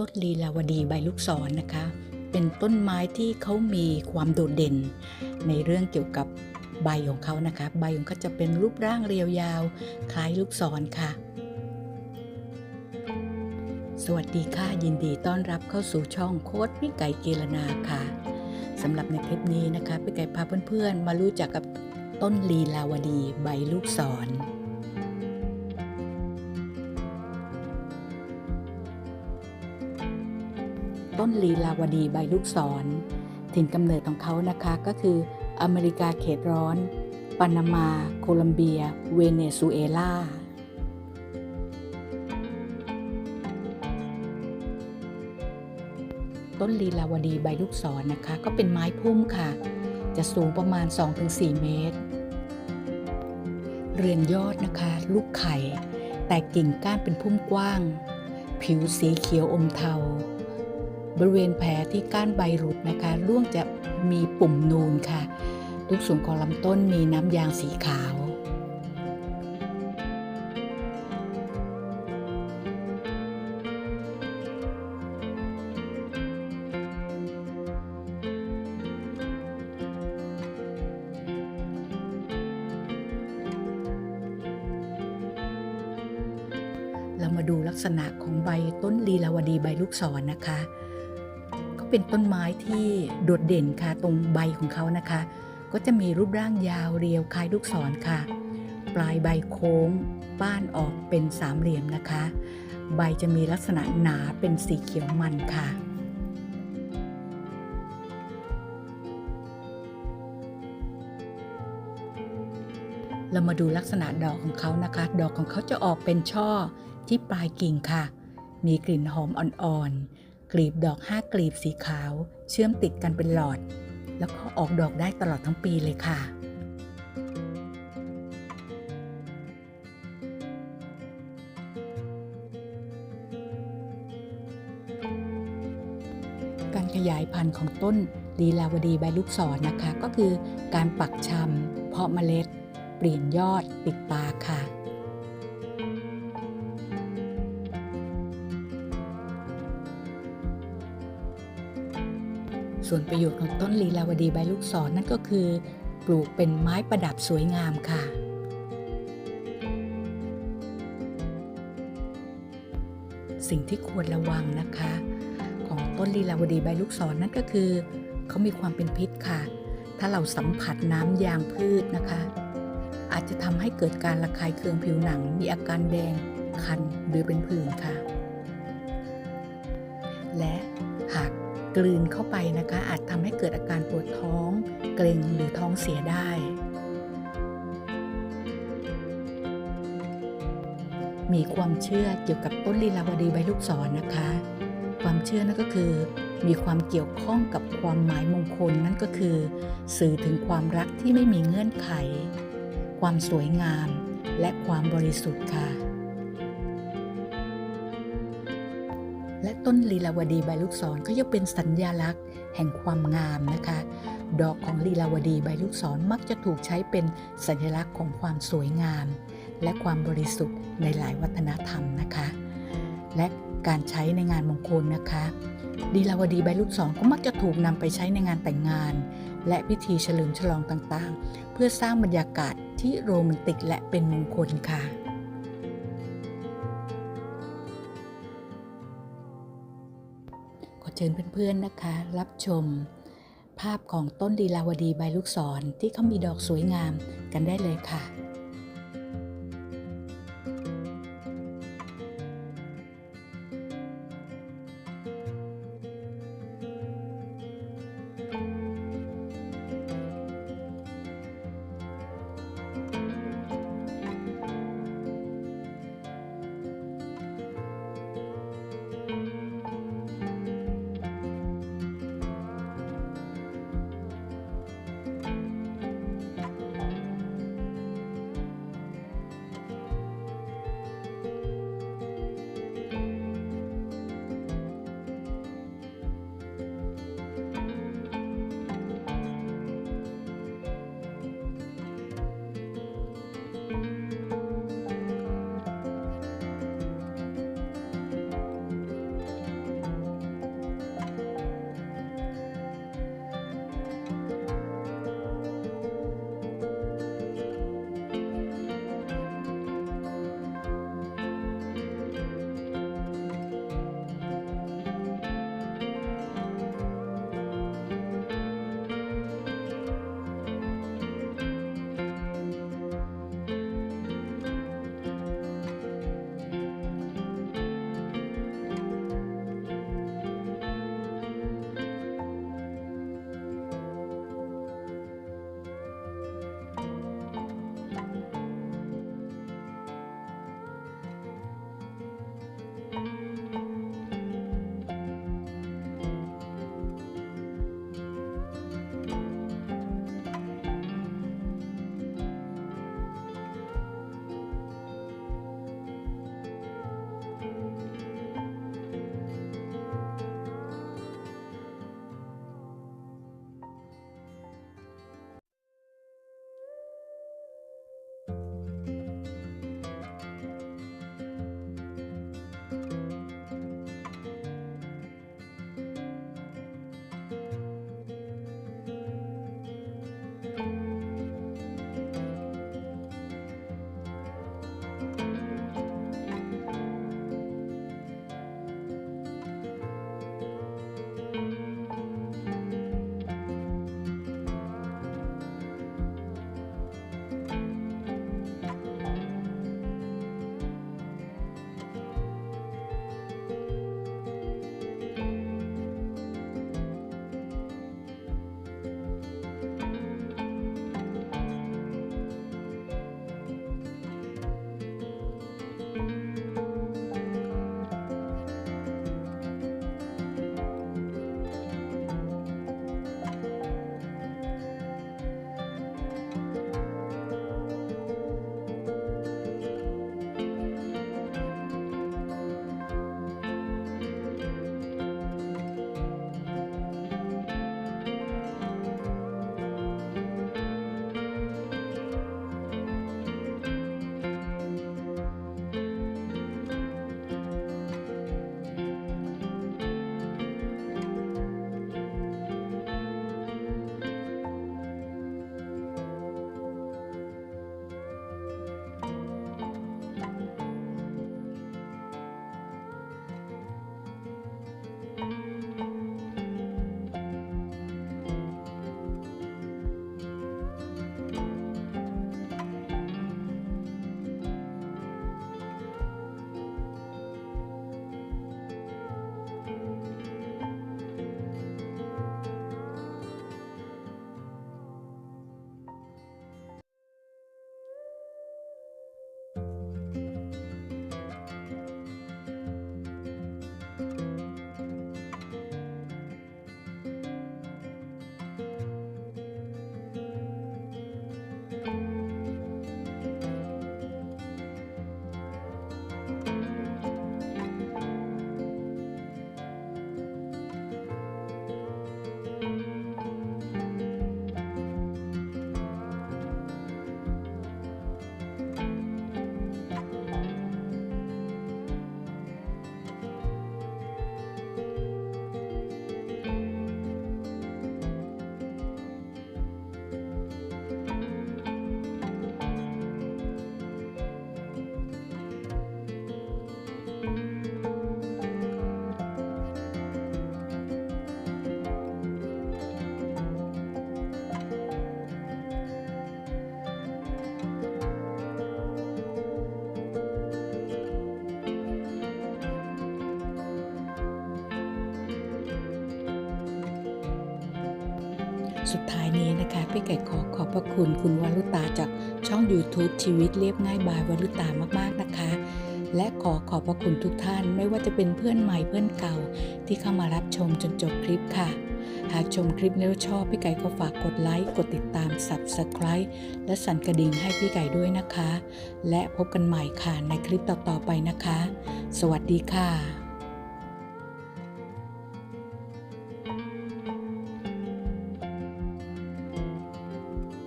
ต้นลีลาวดีใบลูกศรนะคะ เป็นต้นไม้ที่เขามีความโดดเด่น ในเรื่องเกี่ยวกับใบของเขานะคะ ใบของเขาจะเป็นรูปร่างเรียวยาว คล้ายลูกศรค่ะ สวัสดีค่ะ ยินดีต้อนรับเข้าสู่ช่องโค้ดพี่ไก่เกลนาค่ะสำหรับในคลิปนี้นะคะพี่ไก่พาเพื่อนๆ มารู้จักกับต้นลีลาวดีใบลูกศร ต้นลีลาวดีใบลูกศร ถิ่นกำเนิดของเขานะคะก็คืออเมริกาเขตร้อน ปานามา โคลัมเบีย เวเนซุเอลาต้นลีลาวดีใบลูกศรนะคะ ก็เป็นไม้พุ่มค่ะ จะสูงประมาณ 2-4 เมตร เรือนยอดนะคะ ลูกไข่ แต่กิ่งก้านเป็นพุ่มกว้าง ผิวสีเขียวอมเทา บริเวณแผลที่ก้านใบหลุดนะคะร่วงจะมีปุ่มนูนค่ะ ทุกส่วนของลำต้นมีน้ำยางสีขาวเรามาดูลักษณะของใบต้นลีลาวดีใบลูกศรนะคะ เป็นต้นไม้ที่โดดเด่นค่ะตรงใบของเขานะคะ ก็จะมีรูปร่างยาวเรียวคล้ายลูกศรค่ะ ปลายใบโค้งป้านออกเป็นสามเหลี่ยมนะคะ ใบจะมีลักษณะหนาเป็นสีเขียวมันค่ะเรามาดูลักษณะดอกของเขานะคะ ดอกของเขาจะออกเป็นช่อที่ปลายกิ่งค่ะ มีกลิ่นหอมอ่อนๆ กลีบดอกห้ากลีบสีขาว เชื่อมติดกันเป็นหลอด แล้วก็ออกดอกได้ตลอดทั้งปีเลยค่ะ การขยายพันธุ์ของต้นลีลาวดีใบลูกศรนะคะ ก็คือการปักชำเพาะเมล็ด เปลี่ยนยอดติดตาค่ะ ส่วนประโยชน์ของต้นลีลาวดีใบลูกศรนั่นก็คือ ปลูกเป็นไม้ประดับสวยงามค่ะ สิ่งที่ควรระวังนะคะ ของต้นลีลาวดีใบลูกศรนั่นก็คือเขามีความเป็นพิษค่ะ ถ้าเราสัมผัสน้ำยางพืชนะคะ อาจจะทำให้เกิดการระคายเคืองผิวหนัง มีอาการแดงคันหรือเป็นผื่นค่ะ กลืนเข้าไปนะคะ อาจทำให้เกิดอาการปวดท้อง เกร็งหรือท้องเสียได้ มีความเชื่อเกี่ยวกับต้นลีลาวดีใบลูกศรนะคะ ความเชื่อนั่นก็คือ มีความเกี่ยวข้องกับความหมายมงคลนั่นก็คือ สื่อถึงความรักที่ไม่มีเงื่อนไข ความสวยงาม และความบริสุทธิ์ค่ะ และต้นลีลาวดีใบลูกศรก็ยังเป็นสัญญลักษณ์แห่งความงามนะคะ ดอกของลีลาวดีใบลูกศรมักจะถูกใช้เป็นสัญลักษณ์ของความสวยงาม และความบริสุทธิ์ในหลายวัฒนธรรมนะคะ และการใช้ในงานมงคลนะคะลีลาวดีใบลูกศรก็มักจะถูกนำไปใช้ในงานแต่งงาน และพิธีเฉลิมฉลองต่างๆ เพื่อสร้างบรรยากาศที่โรแมนติกและเป็นมงคลค่ะ เชิญเพื่อนๆนะคะ รับชม ภาพของต้นดีลาวดีใบลูกศรที่เขามีดอกสวยงามกันได้เลยค่ะ สุดท้ายนี้นะคะ พี่ไก่ขอขอบพระคุณคุณวรุตาจากช่อง YouTube ชีวิตเรียบง่ายบายวรุตามากๆนะคะ และขอขอบพระคุณทุกท่าน ไม่ว่าจะเป็นเพื่อนใหม่เพื่อนเก่า ที่เข้ามารับชมจนจบคลิปค่ะ หากชมคลิปนี้แล้วชอบพี่ไก่ก็ฝากกดไลค์กดติดตาม Subscribe และสั่นกระดิ่งให้พี่ไก่ด้วยนะคะ และพบกันใหม่ค่ะในคลิปต่อๆไปนะคะ สวัสดีค่ะ